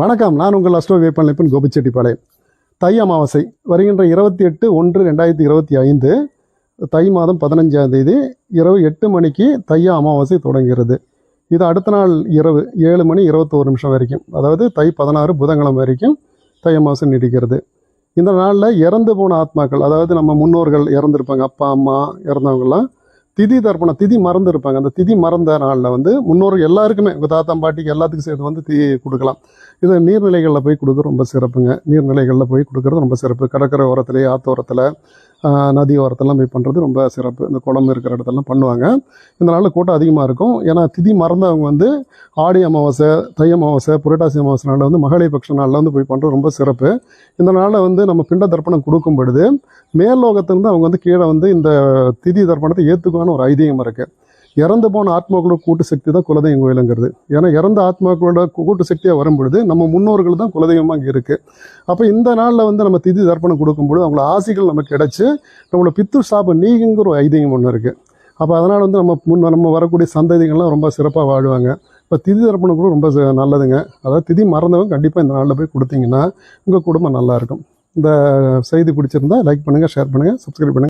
வணக்கம். நான் உங்கள் அஸ்ட்ரோ வேப்பநிலைப்பன் கோபிச்செட்டிப்பாளையம். தை அமாவாசை. வருகின்ற இருபத்தி எட்டு ஒன்று ரெண்டாயிரத்தி இருபத்தி ஐந்து தை மாதம் பதினஞ்சாம் தேதி இரவு எட்டு மணிக்கு தைய அமாவாசை தொடங்குகிறது. இது அடுத்த நாள் இரவு ஏழு மணி இருபத்தோரு நிமிஷம் வரைக்கும் அதாவது தை பதினாறு புதன்கிழமை வரைக்கும் தை அமாவாசை நீடிக்கிறது. இந்த நாளில் இறந்து போன ஆத்மாக்கள் அதாவது நம்ம முன்னோர்கள் இறந்துருப்பாங்க அப்பா அம்மா இறந்தவங்கள்லாம் திதி தர்ப்பணம் திதி மறந்து இருப்பாங்க. அந்த திதி மறந்த நாளில் வந்து முன்னோர்கள் எல்லாருக்குமே உங்கள் தாத்தா பாட்டிக்கு எல்லாத்துக்கும் சேர்த்து வந்து தீ கொடுக்கலாம். இது நீர்நிலைகளில் போய் கொடுக்குறது ரொம்ப சிறப்புங்க. நீர்நிலைகளில் போய் கொடுக்குறது ரொம்ப சிறப்பு. கடற்கரை ஓரத்துலேயே ஆத்தோரத்தில் நதி ஓரத்தெல்லாம் போய் பண்ணுறது ரொம்ப சிறப்பு. இந்த குளம் இருக்கிற இடத்துலலாம் பண்ணுவாங்க. இந்த நாளில் கூட்டம் அதிகமாக இருக்கும். ஏன்னா திதி மறந்தவங்க வந்து ஆடி அமாவாசை தை அமாவாசை புரட்டாசி அமாவாசை நாளில் வந்து மகளிர் பட்ச நாளில் வந்து போய் பண்ணுறது ரொம்ப சிறப்பு. இந்த நாளில் வந்து நம்ம பிண்ட தர்ப்பணம் கொடுக்கும் பொழுது மேல்லோகத்திலிருந்து அவங்க வந்து கீழே வந்து இந்த திதி தர்ப்பணத்தை ஏற்றுக்குவான்னு ஒரு ஐதீகம் இருக்குது இறந்து போன ஆத்மாக்களோட கூட்டு சக்தி தான் குலதெய்வம் கோயிலுங்கிறது. ஏன்னா இறந்த ஆத்மாக்களோட கூட்டு சக்தியாக வரும்பொழுது நம்ம முன்னோர்கள் தான் குலதெய்வமாக இங்கே இருக்குது அப்போ இந்த நாளில் வந்து நம்ம திதி தர்ப்பணம் கொடுக்கும்பொழுது அவங்கள ஆசைகள் நமக்கு கிடச்சி நம்மளோட பித்து சாபம் நீங்கிற ஒரு ஐதீகம் ஒன்று இருக்குது அப்போ அதனால் வந்து நம்ம முன் நம்ம வரக்கூடிய சந்ததிகள்லாம் ரொம்ப சிறப்பாக வாழ்வாங்க. இப்போ திதி தர்ப்பணம் கூட ரொம்ப ச- நல்லதுங்க. அதாவது திதி மறந்தவங்க கண்டிப்பாக இந்த நாளில் போய் கொடுத்தீங்கன்னா உங்கள் குடும்பம் நல்லாயிருக்கும் இந்த செய்தி பிடிச்சிருந்தா லைக் பண்ணுங்கள் ஷேர் பண்ணுங்கள் சப்ஸ்கிரைப் பண்ணுங்கள்